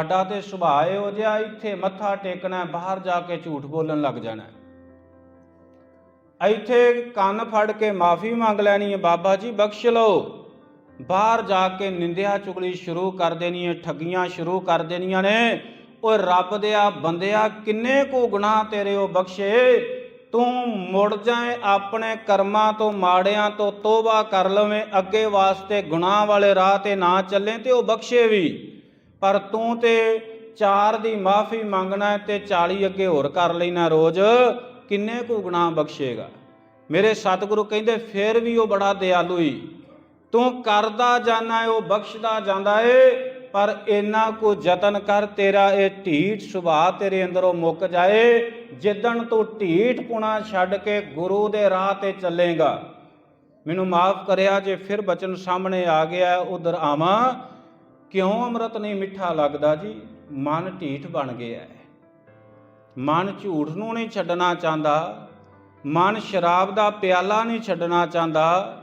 ਸਾਡਾ ਤੇ ਸੁਭਾਅ ਇਹੋ ਜਿਹਾ, ਇੱਥੇ ਮੱਥਾ ਟੇਕਣਾ, ਬਾਹਰ ਜਾ ਕੇ ਝੂਠ ਬੋਲਣ ਲੱਗ ਜਾਣਾ। ਇੱਥੇ ਕੰਨ ਫੜ ਕੇ ਮਾਫੀ ਮੰਗ ਲੈਣੀ ਹੈ, ਬਾਬਾ ਜੀ ਬਖਸ਼ ਲਓ। ਬਾਹਰ ਜਾ ਕੇ ਨਿੰਦਿਆ ਚੁਗਲੀ ਸ਼ੁਰੂ ਕਰ ਦੇਣੀ ਹੈ, ਠੱਗੀਆਂ ਸ਼ੁਰੂ ਕਰ ਦੇਣੀਆਂ ਨੇ। ਓਏ ਰੱਬ ਦਿਆ ਬੰਦਿਆ, ਕਿੰਨੇ ਕੋ ਗੁਨਾਹ ਤੇਰੇ ਉਹ ਬਖਸ਼ੇ। ਤੂੰ ਮੁੜ ਜਾਏ, ਆਪਣੇ ਕਰਮਾਂ ਤੋਂ, ਮਾੜਿਆਂ ਤੋਂ ਤੋਬਾ ਕਰ ਲਵੇਂ, ਅੱਗੇ ਵਾਸਤੇ ਗੁਨਾਹ ਵਾਲੇ ਰਾਹ ਤੇ ਨਾ ਚੱਲੇ ਤੇ ਉਹ ਬਖਸ਼ੇ ਵੀ। ਪਰ ਤੂੰ ਤੇ ਚਾਰ ਦੀ ਮਾਫੀ ਮੰਗਣਾ ਤੇ 40 ਅੱਗੇ ਹੋਰ ਕਰ ਲੈਣਾ ਰੋਜ਼, ਕਿੰਨੇ ਕੁ ਗੁਨਾਹ ਬਖਸ਼ੇਗਾ? ਮੇਰੇ ਸਤਿਗੁਰੂ ਕਹਿੰਦੇ, ਫੇਰ ਵੀ ਉਹ ਬੜਾ ਦਿਆਲੂ ਹੀ ਤੂੰ ਕਰਦਾ ਜਾਣਾ ਏ, ਉਹ ਬਖਸ਼ਦਾ ਜਾਂਦਾ ਏ, ਪਰ ਇੰਨਾ ਕੋ ਯਤਨ ਕਰ, ਤੇਰਾ ਇਹ ਢੀਠ ਸੁਭਾਅ ਤੇਰੇ ਅੰਦਰੋਂ ਮੁੱਕ ਜਾਏ, ਜਿੱਦਣ ਤੂੰ ਢੀਠ ਪੁਣਾ ਛੱਡ ਕੇ ਗੁਰੂ ਦੇ ਰਾਹ ਤੇ ਚੱਲੇਗਾ। ਮੈਨੂੰ ਮਾਫ ਕਰਿਆ, ਜੇ ਫਿਰ ਬਚਨ ਸਾਹਮਣੇ ਆ ਗਿਆ, ਉਧਰ ਆਵਾਂ। ਕਿਉਂ ਅੰਮ੍ਰਿਤ ਨਹੀਂ ਮਿੱਠਾ ਲੱਗਦਾ ਜੀ? ਮਨ ਢੀਠ ਬਣ ਗਿਆ ਹੈ। ਮਨ ਝੂਠ ਨੂੰ ਨਹੀਂ ਛੱਡਣਾ ਚਾਹੁੰਦਾ। ਮਨ ਸ਼ਰਾਬ ਦਾ ਪਿਆਲਾ ਨਹੀਂ ਛੱਡਣਾ ਚਾਹੁੰਦਾ।